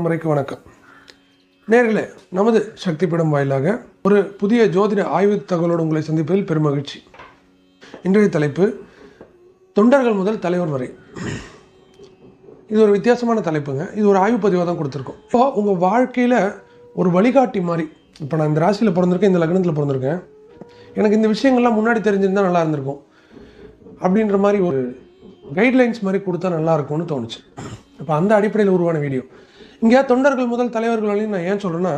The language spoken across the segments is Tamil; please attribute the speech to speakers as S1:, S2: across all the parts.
S1: முறைக்கு வணக்கம். நேர்களே நமது சக்தி பீடம் வாயிலாக ஒரு புதிய ஜோதிட ஆய்வு தகவலோடு உங்களை சந்திப்பதில் பெருமகிழ்ச்சி இன்றைய தலைப்பு தொண்டர்கள் முதல் தலைவர் வரை. இது ஒரு வித்தியாசமான தலைப்புங்க. இது ஒரு ஆய்வு பதிவாக தான் கொடுத்துருக்கோம். இப்போ உங்கள் வாழ்க்கையில் ஒரு வழிகாட்டி மாதிரி இப்போ நான் இந்த ராசியில் பிறந்திருக்கேன் இந்த லக்னத்தில் பிறந்திருக்கேன். எனக்கு இந்த விஷயங்கள்லாம் முன்னாடி தெரிஞ்சிருந்தால் நல்லா இருந்திருக்கும். அப்படின்ற மாதிரி ஒரு கைட்லைன்ஸ் மாதிரி கொடுத்தா நல்லா இருக்கும்னு தோணுச்சு. இப்போ அந்த அடிப்படையில் உருவான வீடியோ இங்கே தொண்டர்கள் முதல் தலைவர்கள் வழியும் நான் ஏன் சொல்கிறேன்னா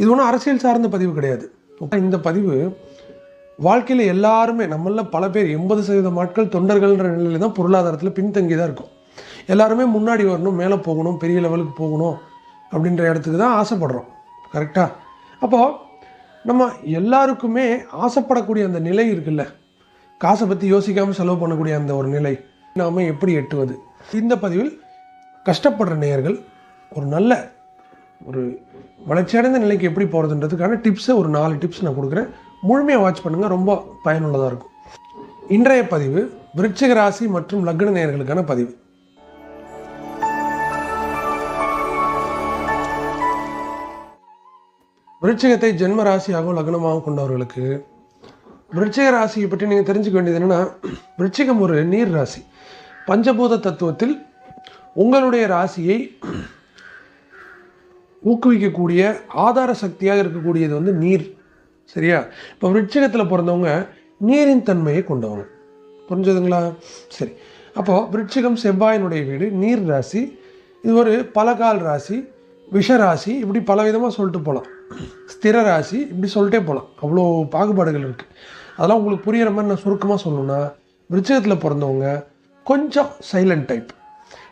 S1: இது ஒன்றும் அரசியல் சார்ந்த பதிவு கிடையாது. இந்த பதிவு வாழ்க்கையில் எல்லாருமே நம்மள பல பேர் எண்பது சதவீதம் ஆட்கள் தொண்டர்கள்ன்ற நிலையில் தான் பொருளாதாரத்தில் பின்தங்கி தான் இருக்கும். எல்லாருமே முன்னாடி வரணும் மேலே போகணும் பெரிய லெவலுக்கு போகணும் அப்படின்ற இடத்துக்கு தான் ஆசைப்படுறோம். கரெக்டாக அப்போது நம்ம எல்லாருக்குமே ஆசைப்படக்கூடிய அந்த நிலை இருக்குல்ல? காசை பற்றி யோசிக்காமல் செலவு பண்ணக்கூடிய அந்த ஒரு நிலை. நாம் எப்படி எட்டுவது? இந்த பதிவில் கஷ்டப்படுற நேயர்கள் ஒரு நல்ல ஒரு வளர்ச்சியடைந்த நிலைக்கு எப்படி போகிறதுன்றதுக்கான டிப்ஸை ஒரு நாலு டிப்ஸ் நான் கொடுக்குறேன். முழுமையாக வாட்ச் பண்ணுங்கள் ரொம்ப பயனுள்ளதாக இருக்கும். இன்றைய பதிவு விருச்சிக ராசி மற்றும் லக்ன நேயர்களுக்கான பதிவு. விருச்சிகத்தை ஜென்ம ராசியாகவும் லக்னமாகவும் கொண்டவர்களுக்கு விருச்சிக ராசியை பற்றி நீங்கள் தெரிஞ்சுக்க வேண்டியது என்னென்னா விருச்சிகம் ஒரு நீர் ராசி. பஞ்சபூத தத்துவத்தில் உங்களுடைய ராசியை ஊக்குவிக்கக்கூடிய ஆதார சக்தியாக இருக்கக்கூடியது வந்து நீர். சரியா? இப்போ விருட்சகத்தில் பிறந்தவங்க நீரின் தன்மையை கொண்டவங்க. புரிஞ்சதுங்களா? சரி. அப்போது விருட்சிகம் செவ்வாயினுடைய வீடு நீர் ராசி இது ஒரு பலகால் ராசி விஷ ராசி இப்படி பல விதமாக சொல்லிட்டு போகலாம் ஸ்திர ராசி இப்படி சொல்லிட்டே போகலாம் அவ்வளோ பாகுபாடுகள் இருக்குது அதெல்லாம் உங்களுக்கு புரிகிற மாதிரி நான் சுருக்கமாக சொல்லணும்னா விருச்சகத்தில் பிறந்தவங்க கொஞ்சம் சைலண்ட் டைப்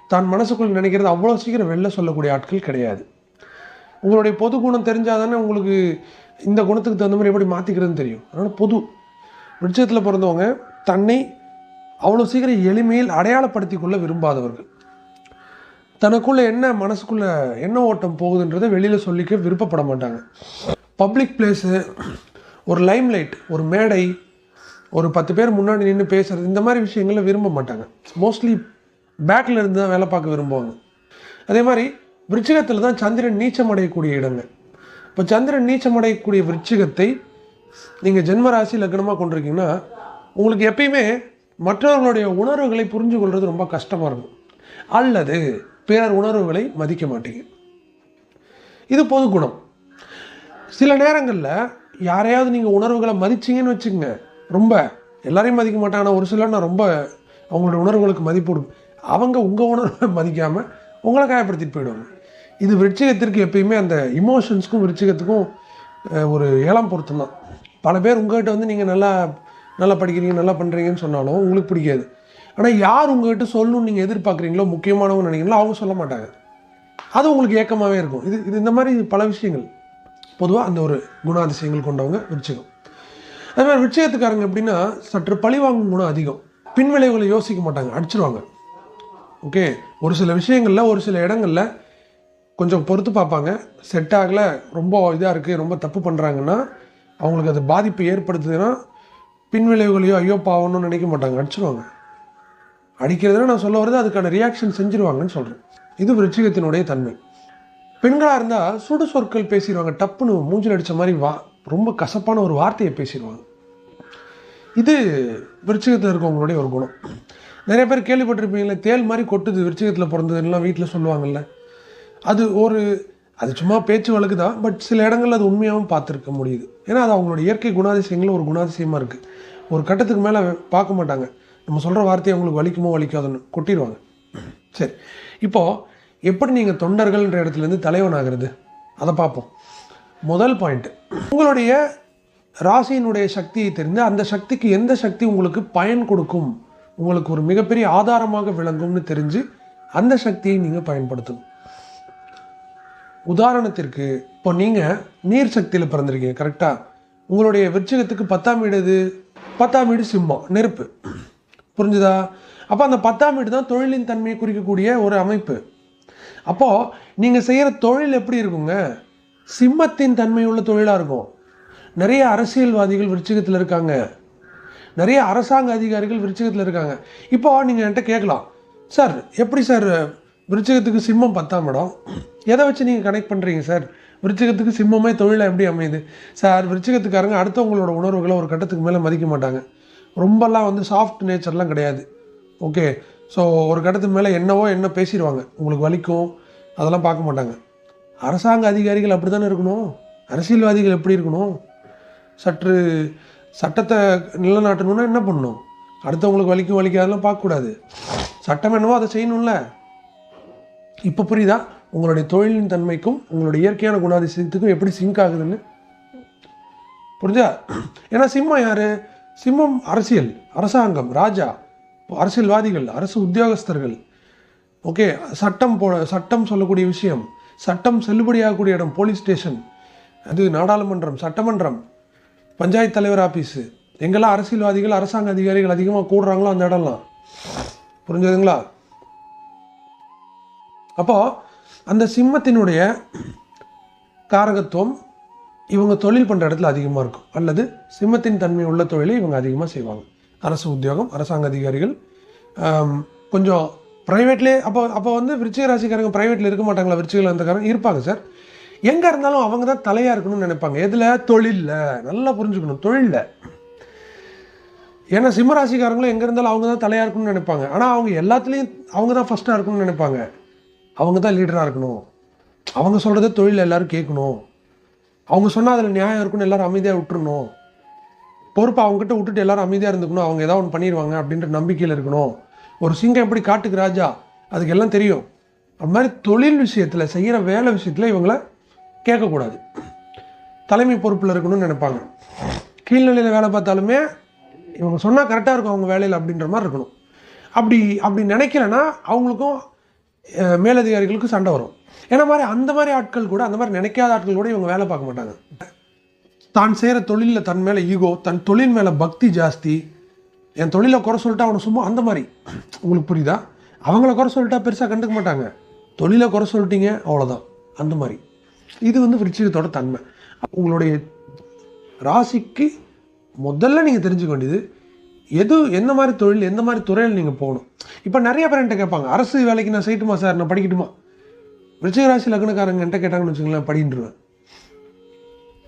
S1: தான் மனசுக்குள் நினைக்கிறது அவ்வளோ சீக்கிரம் வெளில சொல்லக்கூடிய ஆட்கள் கிடையாது. உங்களுடைய பொது குணம் தெரிஞ்சால் தானே உங்களுக்கு இந்த குணத்துக்கு தகுந்த மாதிரி எப்படி மாற்றிக்கிறதுன்னு தெரியும். அதனால் பொது. விருட்சத்தில் பிறந்தவங்க தன்னை அவ்வளோ சீக்கிரம் எளிமையில் அடையாளப்படுத்தி கொள்ள விரும்பாதவர்கள். தனக்குள்ளே என்ன மனசுக்குள்ளே என்ன ஓட்டம் போகுதுன்றதை வெளியில் சொல்லிக்க விருப்பப்பட மாட்டாங்க. பப்ளிக் பிளேஸு ஒரு லைம் லைட் ஒரு மேடை ஒரு பத்து பேர் முன்னாடி நின்று பேசுகிறது இந்த மாதிரி விஷயங்களை விரும்ப மாட்டாங்க. மோஸ்ட்லி பேக்கில் இருந்து தான் வேலை பார்க்க விரும்புவாங்க. அதே மாதிரி விருச்சிகத்தில் தான் சந்திரன் நீச்சம் அடையக்கூடிய இடங்கள். இப்போ சந்திரன் நீச்சம் அடையக்கூடிய விருச்சிகத்தை நீங்கள் ஜென்ம ராசி லக்னமாக கொண்டிருக்கீங்கன்னா உங்களுக்கு எப்பயுமே மற்றவர்களுடைய உணர்வுகளை புரிஞ்சு கொள்வது ரொம்ப கஷ்டமாக இருக்கும். அல்லது பிறர் உணர்வுகளை மதிக்க மாட்டீங்க. இது பொது குணம். சில நேரங்களில் யாரையாவது நீங்கள் உணர்வுகளை மதிச்சிங்கன்னு வச்சுக்கோங்க. ரொம்ப எல்லாரையும் மதிக்க மாட்டாங்க ஆனால் ஒரு சிலர் நான் ரொம்ப அவங்களோட உணர்வுகளுக்கு மதிப்பு அவங்க உங்கள் உணர்வை மதிக்காமல் உங்களை காயப்படுத்திட்டு போயிடுவாங்க. இது விருச்சிகத்திற்கு எப்பயுமே அந்த இமோஷன்ஸுக்கும் விருச்சிகத்துக்கும் ஒரு ஏழாம் பொருத்தம் தான் பல பேர் உங்கள்கிட்ட வந்து நீங்கள் நல்லா நல்லா படிக்கிறீங்க நல்லா பண்ணுறீங்கன்னு சொன்னாலும் உங்களுக்கு பிடிக்காது. ஆனால் யார் உங்கள்கிட்ட சொல்லணும்னு நீங்கள் எதிர்பார்க்குறீங்களோ முக்கியமானவங்க நினைக்கிறீங்களோ அவங்க சொல்ல மாட்டாங்க. அது உங்களுக்கு ஏக்கமாகவே இருக்கும். இது இது இந்த மாதிரி பல விஷயங்கள். பொதுவாக அந்த ஒரு குணாதிசயங்கள் கொண்டவங்க விருச்சிகம் அதே மாதிரி விருச்சிகத்துக்காரங்க எப்படின்னா சற்று பழிவாங்கும் குணம் அதிகம். பின்விளைவுகளை யோசிக்க மாட்டாங்க. அடிச்சிருவாங்க. ஓகே? ஒரு சில விஷயங்களில் ஒரு சில இடங்களில் கொஞ்சம் பொறுத்து பார்ப்பாங்க. செட் ஆகலை ரொம்ப இதாக இருக்குது ரொம்ப தப்பு பண்ணுறாங்கன்னா அவங்களுக்கு அது பாதிப்பு ஏற்படுத்துதுன்னா பின்விளைவுகளையோ ஐயோ பாவணும்னு நினைக்க மாட்டாங்க அடிச்சிருவாங்க. அடிக்கிறதுனா நான் சொல்ல வருது அதுக்கான ரியாக்ஷன் செஞ்சுருவாங்கன்னு சொல்கிறேன் இது விருச்சிகத்தினுடைய தன்மை. பெண்களாக இருந்தால் சுடு சொற்கள் பேசிடுவாங்க டப்புன்னு மூஞ்சில் அடித்த மாதிரி வா ரொம்ப கசப்பான ஒரு வார்த்தையை பேசிடுவாங்க. இது விருச்சிகத்தில் இருக்கவங்களுடைய ஒரு குணம். நிறைய பேர் கேள்விப்பட்டிருப்பீங்களே தேல் மாதிரி கொட்டுது விருச்சிகத்தில் பிறந்ததுலாம் வீட்டில் சொல்லுவாங்கள்ல அது ஒரு அது சும்மா பேச்சு வழக்கு தான் பட் சில இடங்களில் அது உண்மையாகவும் பார்த்துருக்க முடியுது. ஏன்னா அது அவங்களோட இயற்கை குணாதிசயங்களும் ஒரு குணாதிசயமாக இருக்குது ஒரு கட்டத்துக்கு மேலே பார்க்க மாட்டாங்க. நம்ம சொல்கிற வார்த்தையை அவங்களுக்கு வலிக்குமோ வலிக்காதுன்னு கொட்டிடுவாங்க. சரி. இப்போது எப்படி நீங்கள் தொண்டர்கள்ன்ற இடத்துலேருந்து தலைவன் ஆகிறது? அதை பார்ப்போம். முதல் பாயிண்ட்டு உங்களுடைய ராசியினுடைய சக்தியை தெரிந்து அந்த சக்திக்கு எந்த சக்தி உங்களுக்கு பயன் கொடுக்கும்? உங்களுக்கு ஒரு மிகப்பெரிய ஆதாரமாக விளங்கும்னு தெரிஞ்சு அந்த சக்தியை நீங்கள் பயன்படுத்தணும். உதாரணத்திற்கு இப்போ நீங்கள் நீர் சக்தியில் பிறந்திருக்கீங்க கரெக்டாக உங்களுடைய விருச்சகத்துக்கு பத்தாம் வீடு எது? பத்தாம் வீடு சிம்மம் நெருப்பு. புரிஞ்சுதா? அப்போ அந்த பத்தாம் வீடு தான் தொழிலின் தன்மையை குறிக்கக்கூடிய ஒரு அமைப்பு. அப்போது நீங்கள் செய்கிற தொழில் எப்படி இருக்குங்க? சிம்மத்தின் தன்மையுள்ள தொழிலாக இருக்கும். நிறைய அரசியல்வாதிகள் விருச்சகத்தில் இருக்காங்க. நிறைய அரசாங்க அதிகாரிகள் விருச்சகத்தில் இருக்காங்க. இப்போ நீங்கள் என்கிட்ட கேட்கலாம். சார் எப்படி சார் விருச்சிகத்துக்கு சிம்மம் பத்தாம் இடம். எதை வச்சு நீங்கள் கனெக்ட் பண்ணுறீங்க சார் விருச்சிகத்துக்கு சிம்மமே தொழிலை எப்படி அமையுது? சார் விருச்சிகத்துக்காரங்க அடுத்தவங்களோட உணர்வுகளை ஒரு கட்டத்துக்கு மேலே மதிக்க மாட்டாங்க. ரொம்பலாம் வந்து சாஃப்ட் நேச்சர்லாம் கிடையாது. ஓகே ஸோ ஒரு கட்டத்துக்கு மேலே என்னவோ என்ன பேசிடுவாங்க. உங்களுக்கு வலிக்கும் அதெல்லாம் பார்க்க மாட்டாங்க. அரசாங்க அதிகாரிகள் அப்படி தானே இருக்கணும்? அரசியல்வாதிகள் எப்படி இருக்கணும்? சற்று சட்டத்தை நிலைநாட்டணும்னா என்ன பண்ணணும்? அடுத்தவங்களுக்கு வலிக்கும் வலிக்காதெல்லாம் பார்க்கக்கூடாது. சட்டம் என்னவோ அதை செய்யணும்ல. இப்போ புரியுதா? உங்களுடைய தொழிலின் தன்மைக்கும் உங்களுடைய இயற்கையான குணாதிசயத்துக்கும் எப்படி சிங்க் ஆகுதுன்னு? புரிஞ்சா ஏன்னா சிம்மம் யார்? சிம்மம் அரசியல் அரசாங்கம் ராஜா அரசியல்வாதிகள் அரசு உத்தியோகஸ்தர்கள். ஓகே சட்டம் போ சட்டம் சொல்லக்கூடிய விஷயம் சட்டம் செல்லுபடியாகக்கூடிய இடம் போலீஸ் ஸ்டேஷன். அது நாடாளுமன்றம் சட்டமன்றம் பஞ்சாயத்து தலைவர் ஆஃபீஸு எங்கெல்லாம் அரசியல்வாதிகள் அரசாங்க அதிகாரிகள் அதிகமாக கூடுறாங்களோ அந்த இடம்லாம். புரிஞ்சதுங்களா? அப்போது அந்த சிம்மத்தினுடைய காரகத்துவம் இவங்க தொழில் பண்ணுற இடத்துல அதிகமாக இருக்கும். அல்லது சிம்மத்தின் தன்மை உள்ள தொழிலை இவங்க அதிகமாக செய்வாங்க. அரசு உத்தியோகம் அரசாங்க அதிகாரிகள் கொஞ்சம் ப்ரைவேட்லேயே அப்போ அப்போ வந்து விருச்சிக ராசிக்காரங்க ப்ரைவேட்டில் இருக்க மாட்டாங்களா? விருச்சிகள் அந்தக்காரங்க இருப்பாங்க சார் எங்கே இருந்தாலும் அவங்க தான் தலையாக இருக்கணும்னு நினைப்பாங்க. எதில்? தொழிலில். நல்லா புரிஞ்சுக்கணும். தொழிலில். ஏன்னா சிம்ம ராசிக்காரங்களும் எங்கே இருந்தாலும் அவங்க தான் தலையாக இருக்கணும்னு நினைப்பாங்க. ஆனால் அவங்க எல்லாத்துலேயும் அவங்க தான் ஃபஸ்ட்டாக இருக்கணும்னு நினைப்பாங்க. அவங்க தான் லீடராக இருக்கணும். அவங்க சொல்கிறத தொழில் எல்லோரும் கேட்கணும். அவங்க சொன்னால் அதில் நியாயம் இருக்குன்னு எல்லோரும் அமைதியாக விட்டுருணும் பொறுப்பை அவங்ககிட்ட விட்டுட்டு எல்லாரும் அமைதியாக இருந்துக்கணும். அவங்க ஏதாவது ஒன்று பண்ணிடுவாங்க அப்படின்ற நம்பிக்கையில் இருக்கணும். ஒரு சிங்கம் எப்படி காட்டுக்கு ராஜா? அதுக்கு எல்லாம் தெரியும். அது மாதிரி தொழில் விஷயத்தில் செய்கிற வேலை விஷயத்தில் இவங்கள கேட்கக்கூடாது. தலைமை பொறுப்பில் இருக்கணும்னு நினைப்பாங்க. கீழ்நிலையில் வேலை பார்த்தாலுமே இவங்க சொன்னால் கரெக்டாக இருக்கும் அவங்க வேலையில் அப்படின்ற மாதிரி இருக்கணும். அப்படி அப்படி நினைக்கலன்னா அவங்களுக்கும் மேலதிகாரிகளுக்கு சண்டை வரும். ஏன்னா மாதிரி அந்த மாதிரி ஆட்கள் கூட அந்த மாதிரி நினைக்காத ஆட்கள் கூட இவங்க வேலை பார்க்க மாட்டாங்க. தான் செய்கிற தொழிலில் தன் மேலே ஈகோ தன் தொழில் மேலே பக்தி ஜாஸ்தி. என் தொழிலை குறை சொல்லிட்டா அவனை சும்மா அந்த மாதிரி. உங்களுக்கு புரியுதா? அவங்கள குறை சொல்லிட்டா பெருசாக கண்டுக்க மாட்டாங்க. தொழிலை குறை சொல்லிட்டீங்க அவ்வளோதான் அந்த மாதிரி. இது வந்து விருச்சிகத்தோட தன்மை. உங்களுடைய ராசிக்கு முதல்ல நீங்கள் தெரிஞ்சுக்க வேண்டியது எது எந்த மாதிரி தொழில் எந்த மாதிரி துறையில் நீங்கள் போகணும்? இப்போ நிறைய பேர் என்கிட்ட கேட்பாங்க அரசு வேலைக்கு நான் செய்யட்டுமா சார்? நான் படிக்கட்டுமா? விருச்சிகராசி லக்னக்காரங்க என்கிட்ட கேட்டாங்கன்னு வச்சுங்களேன் படின்றுவேன்.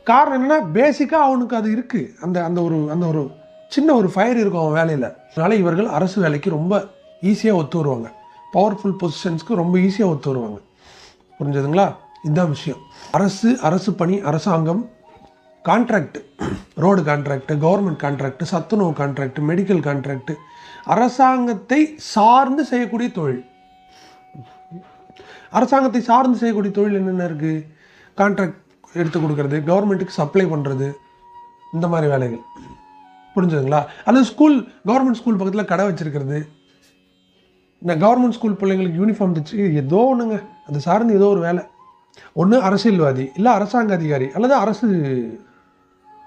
S1: காரணம் என்னென்னா பேசிக்காக அவனுக்கு அது இருக்குது அந்த அந்த ஒரு அந்த ஒரு சின்ன ஒரு ஃபயர் இருக்கும் அவன் வேலையில். அதனால் இவர்கள் அரசு வேலைக்கு ரொம்ப ஈஸியாக ஒத்து வருவாங்க. பவர்ஃபுல் பொசிஷன்ஸ்க்கு ரொம்ப ஈஸியாக ஒத்து வருவாங்க. புரிஞ்சதுங்களா? இதுதான் விஷயம். அரசு அரசு பணி அரசாங்கம் contract road contract government contract சத்துணவு கான்ட்ராக்ட் மெடிக்கல் கான்ட்ராக்ட் அரசாங்கத்தை சார்ந்து செய்யக்கூடிய தொழில். அரசாங்கத்தை சார்ந்து செய்யக்கூடிய தொழில் என்னென்ன இருக்குது கான்ட்ராக்ட் எடுத்து கொடுக்கறது கவர்மெண்ட்டுக்கு சப்ளை பண்ணுறது இந்த மாதிரி வேலைகள். புரிஞ்சுதுங்களா? அல்லது ஸ்கூல் கவர்மெண்ட் ஸ்கூல் பக்கத்தில் கடை வச்சுருக்கிறது. இந்த கவர்மெண்ட் ஸ்கூல் பிள்ளைங்களுக்கு யூனிஃபார்ம் தைச்சு ஏதோ ஒன்றுங்க அது சார்ந்து ஏதோ ஒரு வேலை. ஒன்று அரசியல்வாதி இல்லை அரசாங்க அதிகாரி அல்லது அரசு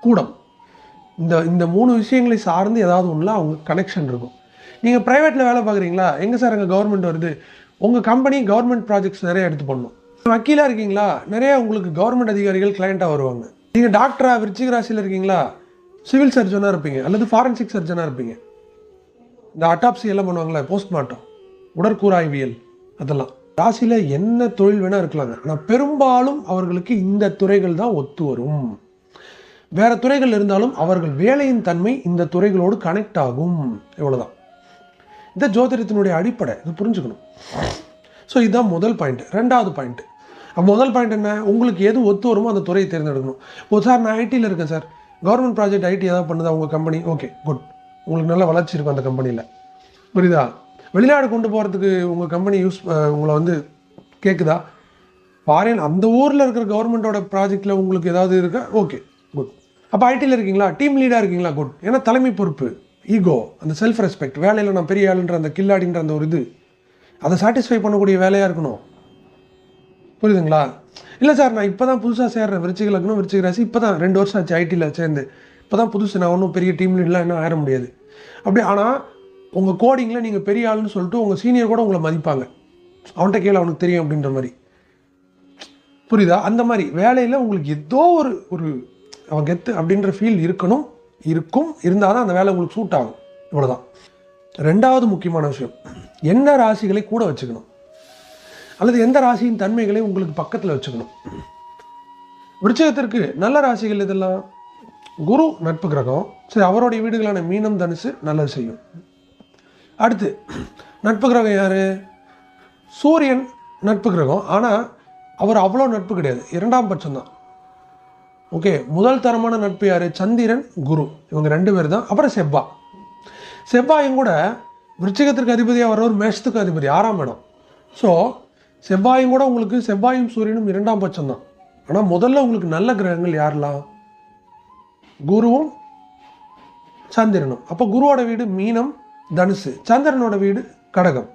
S1: கூடம். இந்த இந்த மூணு விஷயங்களை சார்ந்து ஏதாவது ஒன்றில் அவங்க கனெக்ஷன் இருக்கும். நீங்கள் ப்ரைவேட்டில் வேலை பார்க்குறீங்களா? எங்கே சார் அங்கே கவர்மெண்ட் வருது? உங்கள் கம்பெனி கவர்மெண்ட் ப்ராஜெக்ட்ஸ் நிறைய எடுத்து பண்ணணும் வக்கீலாக இருக்கீங்களா? நிறைய உங்களுக்கு கவர்மெண்ட் அதிகாரிகள் கிளைண்ட்டாக வருவாங்க. நீங்கள் டாக்டரா விருச்சிக ராசியில் இருக்கீங்களா? சிவில் சர்ஜனாக இருப்பீங்க. அல்லது ஃபாரன்சிக் சர்ஜனாக இருப்பீங்க. இந்த அட்டாப்சி எல்லாம் பண்ணுவாங்களே போஸ்ட்மார்ட்டம் உடற்கூறாய்வியல் அதெல்லாம். ராசியில் என்ன தொழில் வேணால் இருக்கலாங்க ஆனால் பெரும்பாலும் அவர்களுக்கு இந்த துறைகள் தான் ஒத்து வரும். வேற துறைகள் இருந்தாலும் அவர்கள் வேலையின் தன்மை இந்த துறைகளோடு கனெக்ட் ஆகும். இவ்வளோதான் இந்த ஜோதிடத்தினுடைய அடிப்படை இது புரிஞ்சுக்கணும். ஸோ இதுதான் முதல் பாயிண்ட் ரெண்டாவது பாயிண்ட் முதல் பாயிண்ட் என்ன? உங்களுக்கு எது ஒத்து வருமோ அந்த துறையை தேர்ந்தெடுக்கணும். இப்போ சார் நான் ஐடியில் இருக்கேன் சார் கவர்மெண்ட் ப்ராஜெக்ட் ஐடி ஏதாவது பண்ணுதா உங்கள் கம்பெனி ஓகே குட் உங்களுக்கு நல்ல வளர்ச்சி இருக்கும் அந்த கம்பெனியில் புரியுதா? வெளிநாடு கொண்டு போகிறதுக்கு உங்கள் கம்பெனி யூஸ் உங்களை வந்து கேட்குதா ஃபாரின் அந்த ஊரில் இருக்கிற கவர்மெண்ட்டோட ப்ராஜெக்டில் உங்களுக்கு ஏதாவது இருக்கா? ஓகே அப்போ ஐடியில் இருக்கீங்களா? டீம் லீடாக இருக்கீங்களா குட் ஏன்னா தலைமை பொறுப்பு ஈகோ அந்த செல்ஃப் ரெஸ்பெக்ட் வேலையில் நான் பெரிய ஆளுன்ற அந்த கில்லாடின்ற அந்த ஒரு இது. அதை சாட்டிஸ்ஃபை பண்ணக்கூடிய வேலையாக இருக்கணும். புரியுதுங்களா? இல்லை சார் நான் இப்போ தான் புதுசாக சேர்றேன் விருச்சிக லக்னம் விருச்சிக ராசி இப்போ தான் ரெண்டு வருஷம் ஆச்சு ஐடியில் சேர்ந்து. இப்போ தான் புதுசு நான் ஒன்றும் பெரிய டீம் லீடெலாம் என்ன ஆயிட முடியாது. அப்படி ஆனால் உங்கள் கோடிங்கில் நீங்கள் பெரிய ஆளுன்னு சொல்லிட்டு உங்கள் சீனியர் கூட உங்களை மதிப்பாங்க. அவன்கிட்ட கேளு அவனுக்கு தெரியும் அப்படின்ற மாதிரி. புரியுதா? அந்த மாதிரி வேலையில் உங்களுக்கு ஏதோ ஒரு ஒரு அவன் கெத்து அப்படின்ற ஃபீல் இருக்கணும் இருக்கும். இருந்தால் தான் அந்த வேலை உங்களுக்கு சூட் ஆகும். இவ்வளோதான் ரெண்டாவது முக்கியமான விஷயம் என்ன ராசிகளை கூட வச்சுக்கணும். அல்லது எந்த ராசியின் தன்மைகளை உங்களுக்கு பக்கத்தில் வச்சுக்கணும். விருச்சகத்திற்கு நல்ல ராசிகள் இதெல்லாம் குரு நட்பு கிரகம். சரி அவருடைய வீடுகளான மீனம் தனுசு நல்லது செய்யும். அடுத்து நட்பு கிரகம் யார்? சூரியன் நட்பு கிரகம். ஆனால் அவர் அவ்வளோ நட்பு கிடையாது. இரண்டாம் பட்சம்தான். ஓகே முதல் தரமான நட்பு யார்? சந்திரன் குரு. இவங்க ரெண்டு பேர் தான் அப்புறம் செவ்வா. செவ்வாயும் கூட விருச்சிகத்திற்கு அதிபதியாக வரவர் ஒரு மேஷத்துக்கு அதிபதி ஆறாம் இடம். ஸோ செவ்வாயும் கூட உங்களுக்கு செவ்வாயும் சூரியனும் இரண்டாம் பட்சம் தான் ஆனால் முதல்ல உங்களுக்கு நல்ல கிரகங்கள் யாரெல்லாம்? குருவும் சந்திரனும். அப்போ குருவோட வீடு மீனம் தனுசு. சந்திரனோட வீடு கடகம்.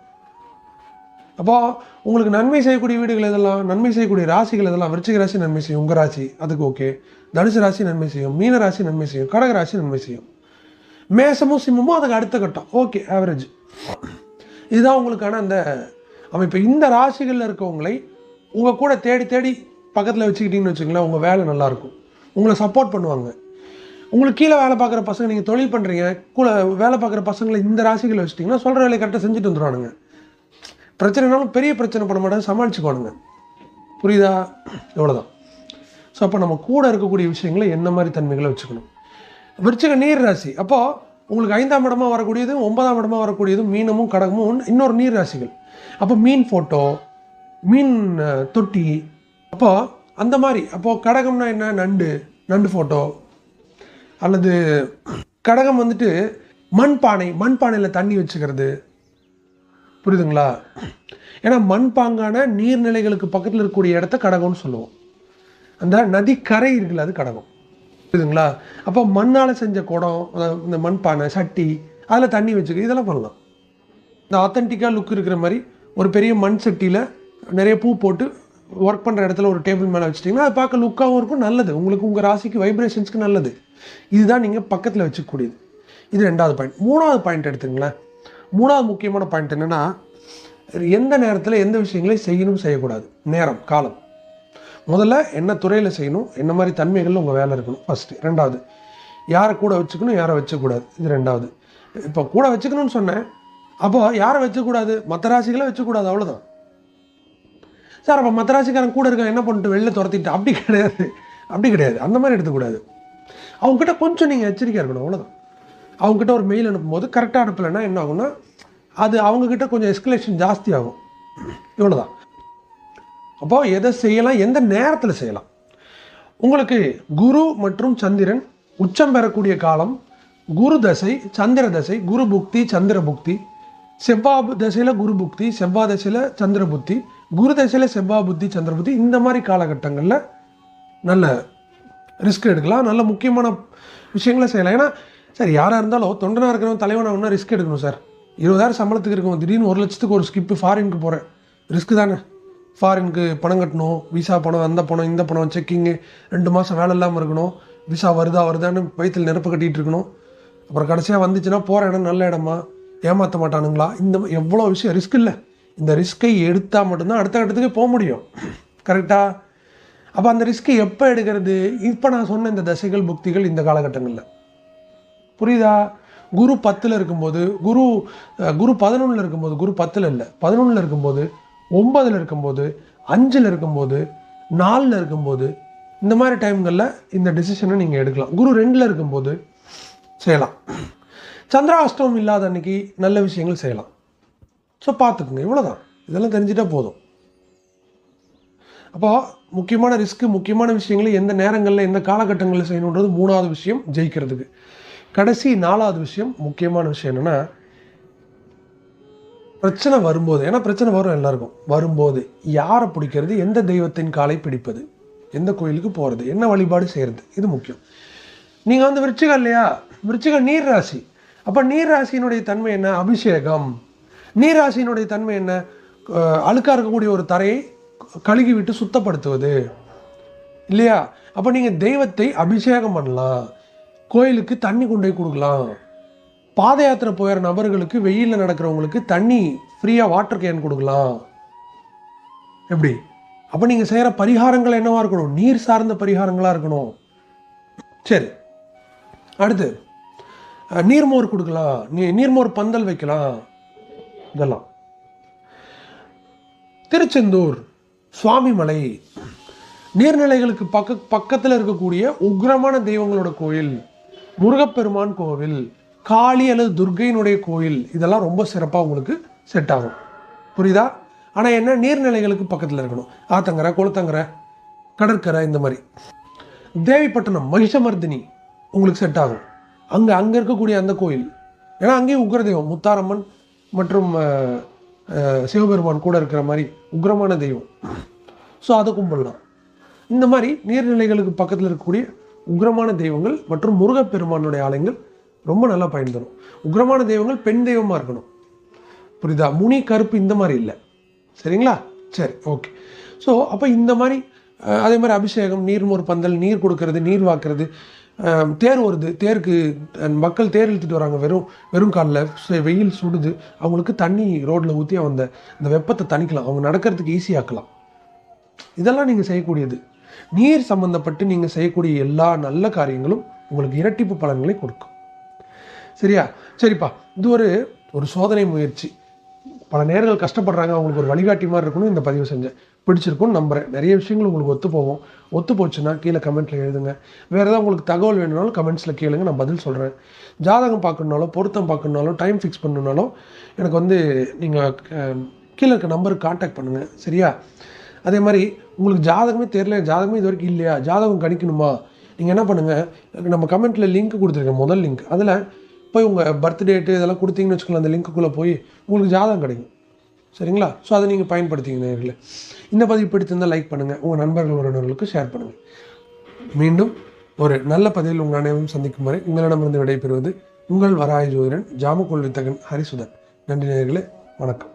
S1: அப்போது உங்களுக்கு நன்மை செய்யக்கூடிய வீடுகள் எதெல்லாம்? நன்மை செய்யக்கூடிய ராசிகள் எதெல்லாம்? விருச்சிக ராசி நன்மை செய்யும் உங்கள் ராசி அதுக்கு ஓகே தனுசு ராசி நன்மை செய்யும் மீன ராசி நன்மை செய்யும் கடக ராசி நன்மை செய்யும். மேசமும் சிம்மமும் அதுக்கு அடுத்த கட்டம். ஓகே ஆவரேஜ் இதுதான் உங்களுக்கான அந்த அமைப்பு. இந்த ராசிகளில் இருக்கவங்களை உங்கள் கூட தேடி தேடி பக்கத்தில் வச்சுக்கிட்டீங்கன்னு வச்சுங்களேன் உங்கள் வேலை நல்லாயிருக்கும் உங்களை சப்போர்ட் பண்ணுவாங்க. உங்களுக்கு கீழே வேலை பார்க்குற பசங்க நீங்கள் தொழில் பண்ணுறீங்க கூட வேலை பார்க்குற பசங்களை இந்த ராசிகளை வச்சிட்டிங்கன்னா சொல்கிற வேலையை கரெக்டாக செஞ்சுட்டு வந்துடுவானுங்க பிரச்சனைனாலும் பெரிய பிரச்சனை பண்ண மாட்டாங்க சமாளிச்சுக்குவானுங்க. புரியுதா? இவ்வளோதான் ஸோ அப்போ நம்ம கூட இருக்கக்கூடிய விஷயங்களை என்ன மாதிரி தன்மைகளை வச்சுக்கணும்? விருச்சிக நீர் ராசி அப்போது உங்களுக்கு ஐந்தாம் இடமாக வரக்கூடியதும் ஒன்பதாம் இடமாக வரக்கூடியதும் மீனமும் கடகமும் இன்னொரு நீர் ராசிகள் அப்போ மீன் ஃபோட்டோ மீன் தொட்டி. அப்போது அந்த மாதிரி. அப்போது கடகம்னா என்ன? நண்டு. நண்டு ஃபோட்டோ அல்லது கடகம் வந்துட்டு மண்பானை. மண்பானையில் தண்ணி வச்சுக்கிறது. புரியுதுங்களா? ஏன்னா மண்பாங்கான நீர்நிலைகளுக்கு பக்கத்தில் இருக்கக்கூடிய இடத்த கடகம்னு சொல்லுவோம். அந்த நதிக்கரை இருக்குல்ல அது கடகம். புரியுதுங்களா? அப்போ மண்ணால் செஞ்ச குடம் அதாவது இந்த மண்பானை சட்டி அதில் தண்ணி வச்சுக்க இதெல்லாம் பண்ணலாம். இந்த ஆத்தென்டிக்காக லுக் இருக்கிற மாதிரி ஒரு பெரிய மண் சட்டியில் நிறைய பூ போட்டு ஒர்க் பண்ணுற இடத்துல ஒரு டேபிள் மேலே வச்சுட்டிங்கன்னா அது பார்க்க லுக்காகவும் இருக்கும் நல்லது. உங்களுக்கு உங்கள் ராசிக்கு வைப்ரேஷன்ஸ்க்கு நல்லது. இதுதான் நீங்கள் பக்கத்தில் வச்சுக்கக்கூடியது. இது ரெண்டாவது பாயிண்ட் மூணாவது பாயிண்ட் எடுத்துங்களேன். மூணாவது முக்கியமான பாயிண்ட் என்னென்னா எந்த நேரத்தில் எந்த விஷயங்களை செய்யணும் செய்யக்கூடாது. நேரம் காலம். முதல்ல என்ன துறையில் செய்யணும் என்ன மாதிரி தன்மைகளில் உங்கள் வேலை இருக்கணும் ஃபஸ்ட்டு ரெண்டாவது யாரை கூட வச்சுக்கணும் யாரை வச்சக்கூடாது இது ரெண்டாவது. இப்போ கூட வச்சுக்கணும்னு சொன்னேன். அப்போ யாரை வச்சக்கூடாது மற்ற ராசிகளை வச்சக்கூடாது அவ்வளோதான் சார் அப்போ மற்ற ராசிக்காரன் கூட இருக்கான் என்ன பண்ணிட்டு வெளில துரத்திட்டு அப்படி கிடையாது. அப்படி கிடையாது. அந்த மாதிரி எடுத்துக்கூடாது. அவங்ககிட்ட கொஞ்சம் நீங்கள் எச்சரிக்கையாக இருக்கணும் அவ்வளோதான் அவங்ககிட்ட ஒரு மெயில் அனுப்பும்போது கரெக்டாக அனுப்பலைன்னா என்ன ஆகும்னா அது அவங்கக்கிட்ட கொஞ்சம் எஸ்கலேஷன் ஜாஸ்தி ஆகும். இவ்வளோதான் அப்போ எதை செய்யலாம்? எந்த நேரத்தில் செய்யலாம்? உங்களுக்கு குரு மற்றும் சந்திரன் உச்சம் பெறக்கூடிய காலம் குரு தசை சந்திர தசை குரு புக்தி சந்திர புக்தி. செவ்வாய் தசையில் குரு புக்தி செவ்வாய் தசையில் சந்திர புத்தி குரு தசையில் செவ்வாய் புத்தி சந்திர புத்தி இந்த மாதிரி காலகட்டங்களில் நல்ல ரிஸ்க் எடுக்கலாம். நல்ல முக்கியமான விஷயங்களை செய்யலாம். ஏன்னா சார் யாராக இருந்தாலும் தொண்டனாக இருக்கிறவன் தலைவனாக ரிஸ்க் எடுக்கணும் சார். இருபதாயிரம் சம்பளத்துக்கு இருக்கும் திடீர்னு ஒரு லட்சத்துக்கு ஒரு ஸ்கிப்பு ஃபாரினுக்கு போகிறேன் ரிஸ்க் தானே. ஃபாரினுக்கு பணம் கட்டணும் விசா பணம் அந்த பணம் இந்த பணம் செக்கிங்கு ரெண்டு மாதம் வேலை இல்லாமல் இருக்கணும். விசா வருதா வருதான்னு வயிற்றில் நெருப்பு கட்டிகிட்டு இருக்கணும். அப்புறம் கடைசியாக வந்துச்சுன்னா போகிற இடம் நல்ல இடமா? ஏமாற்ற மாட்டானுங்களா? இந்த எவ்வளோ விஷயம் ரிஸ்க் இல்லை. இந்த ரிஸ்க்கை எடுத்தால் மட்டும்தான் அடுத்த கட்டத்துக்கு போக முடியும். கரெக்டாக அப்போ அந்த ரிஸ்க்கை எப்போ எடுக்கிறது? இப்போ நான் சொன்ன இந்த தசைகள் புக்திகள் இந்த காலகட்டங்களில். புரியுதா? குரு பத்தில் இருக்கும்போது குரு குரு பதினொன்றில் இருக்கும்போது குரு பத்தில் இல்லை. பதினொன்றில் இருக்கும்போது ஒன்பதில் இருக்கும்போது அஞ்சில் இருக்கும்போது நாலில் இருக்கும்போது இந்த மாதிரி டைம்களில் இந்த டிசிஷனை நீங்கள் எடுக்கலாம். குரு ரெண்டில் இருக்கும்போது செய்யலாம். சந்திராஷ்டமம் இல்லாத அன்னைக்கு நல்ல விஷயங்கள் செய்யலாம். ஸோ பார்த்துக்குங்க. இவ்வளோதான் இதெல்லாம் தெரிஞ்சிட்டா போதும். அப்போ முக்கியமான ரிஸ்க்கு முக்கியமான விஷயங்களை எந்த நேரங்களில் எந்த காலகட்டங்களில் செய்யணுன்றது மூணாவது விஷயம் ஜெயிக்கிறதுக்கு. கடைசி நாலாவது விஷயம் முக்கியமான விஷயம் என்னென்னா பிரச்சனை வரும்போது ஏன்னா பிரச்சனை வரும் எல்லாருக்கும். வரும்போது யாரை பிடிக்கிறது எந்த தெய்வத்தின் காலை பிடிப்பது எந்த கோயிலுக்கு போகிறது என்ன வழிபாடு செய்கிறது இது முக்கியம். நீங்கள் வந்து விருச்சிகம் இல்லையா? விருச்சிகம் நீர் ராசி அப்போ நீர் ராசியினுடைய தன்மை என்ன? அபிஷேகம். நீர் ராசியினுடைய தன்மை என்ன? அழுக்காக இருக்கக்கூடிய ஒரு தரையை கழுகி விட்டு சுத்தப்படுத்துவது. இல்லையா? அப்போ நீங்கள் தெய்வத்தை அபிஷேகம் பண்ணலாம். கோயிலுக்கு தண்ணி கொண்டு போய் கொடுக்கலாம். பாத யாத்திரை போகிற நபர்களுக்கு வெயிலில் நடக்கிறவங்களுக்கு தண்ணி ஃப்ரீயாக வாட்டர் கேன் கொடுக்கலாம். எப்படி? அப்போ நீங்கள் செய்கிற பரிகாரங்கள் என்னவா இருக்கணும்? நீர் சார்ந்த பரிகாரங்களாக இருக்கணும். சரி. அடுத்து நீர்மோர் கொடுக்கலாம். நீ நீர்மோர் பந்தல் வைக்கலாம். இதெல்லாம். திருச்செந்தூர் சுவாமிமலை. நீர்நிலைகளுக்கு பக்க பக்கத்தில் இருக்கக்கூடிய உக்ரமான தெய்வங்களோட கோயில். முருகப்பெருமான் கோவில் காளி அல்லது துர்கையினுடைய கோயில் இதெல்லாம் ரொம்ப சிறப்பாக உங்களுக்கு செட் ஆகும். புரியுதா? ஆனால் என்ன நீர்நிலைகளுக்கு பக்கத்தில் இருக்கணும். ஆத்தங்கரை குளத்தங்கரை கடற்கரை இந்த மாதிரி. தேவிப்பட்டினம் மகிஷமர்தினி உங்களுக்கு செட் ஆகும். அங்கே அங்கே இருக்கக்கூடிய அந்த கோயில். ஏன்னா அங்கேயும் உக்ரதெய்வம் முத்தாரம்மன் மற்றும் சிவபெருமான் கூட இருக்கிற மாதிரி உக்ரமான தெய்வம். ஸோ அதை கும்பிடலாம். இந்த மாதிரி நீர்நிலைகளுக்கு பக்கத்தில் இருக்கக்கூடிய உக்ரமான தெய்வங்கள் மற்றும் முருகப்பெருமானுடைய ஆலயங்கள் ரொம்ப நல்லா பயன் தரும். உக்ரமான தெய்வங்கள் பெண் தெய்வமாக இருக்கணும். புரியுதா? முனி கருப்பு இந்த மாதிரி இல்லை. சரிங்களா? சரி ஓகே ஸோ அப்போ இந்த மாதிரி அதே மாதிரி அபிஷேகம் நீர்மோர் பந்தல் நீர் கொடுக்கறது நீர் வாக்குறது தேர் வருது தேருக்கு மக்கள் தேர் இழுத்துட்டு வராங்க. வெறும் வெறும் காலில் வெயில் சுடுது. அவங்களுக்கு தண்ணி ரோட்டில் ஊற்றி அந்த அந்த வெப்பத்தை தணிக்கலாம். அவங்க நடக்கிறதுக்கு ஈஸியாக்கலாம் இதெல்லாம் நீங்கள் செய்யக்கூடியது. நீர் சம்பந்தப்பட்டு நீங்கள் செய்யக்கூடிய எல்லா நல்ல காரியங்களும் உங்களுக்கு இரட்டிப்பு பலன்களை கொடுக்கும். சரியா? சரிப்பா. இது ஒரு ஒரு சோதனை முயற்சி. பல நேரங்கள் கஷ்டப்படுறாங்க. அவங்களுக்கு ஒரு வழிகாட்டி மாதிரி இருக்கணும். இந்த பதிவு செஞ்சேன் பிடிச்சிருக்கும்னு நம்புறேன். நிறைய விஷயங்கள் உங்களுக்கு ஒத்து போகும். ஒத்து போச்சுன்னா கீழே கமெண்ட்டில் எழுதுங்க. வேறு ஏதாவது உங்களுக்கு தகவல் வேணும்னாலும் கமெண்ட்ஸில் கேளுங்க. நான் பதில் சொல்கிறேன் ஜாதகம் பார்க்கணுனாலும் பொருத்தம் பார்க்கணுனாலும் டைம் ஃபிக்ஸ் பண்ணணுனாலும் எனக்கு வந்து நீங்கள் கீழே இருக்க நம்பருக்கு காண்டாக்ட் பண்ணுங்கள் சரியா? அதே மாதிரி உங்களுக்கு ஜாதகமே தெரியல ஜாதகமே இது வரைக்கும் இல்லையா? ஜாதகம் கணிக்கணுமா? நீங்கள் என்ன பண்ணுங்கள் நம்ம கமெண்ட்டில் லிங்க் கொடுத்துருக்கேன் முதல் லிங்க் அதில் போய் உங்கள் பர்த் டேட்டு இதெல்லாம் கொடுத்தீங்கன்னு வச்சுக்கலாம் அந்த லிங்க்குள்ளே போய் உங்களுக்கு ஜாதகம் கிடைக்கும். சரிங்களா? ஸோ அதை நீங்கள் பயன்படுத்திங்க நேரில் இந்த பதிவு பிடித்திருந்தால் லைக் பண்ணுங்கள் உங்கள் நண்பர்கள் உறவினர்களுக்கு ஷேர் பண்ணுங்கள் மீண்டும் ஒரு நல்ல பதிவில் உங்கள் அனைவரும் சந்திக்கும் வரை உங்களிடமிருந்து விடைபெறுவது உங்கள் வராய ஜோதிடன் ஜாமக்கோள் வித்தகன் ஹரிசுதன். நன்றி நேர்களே. வணக்கம்.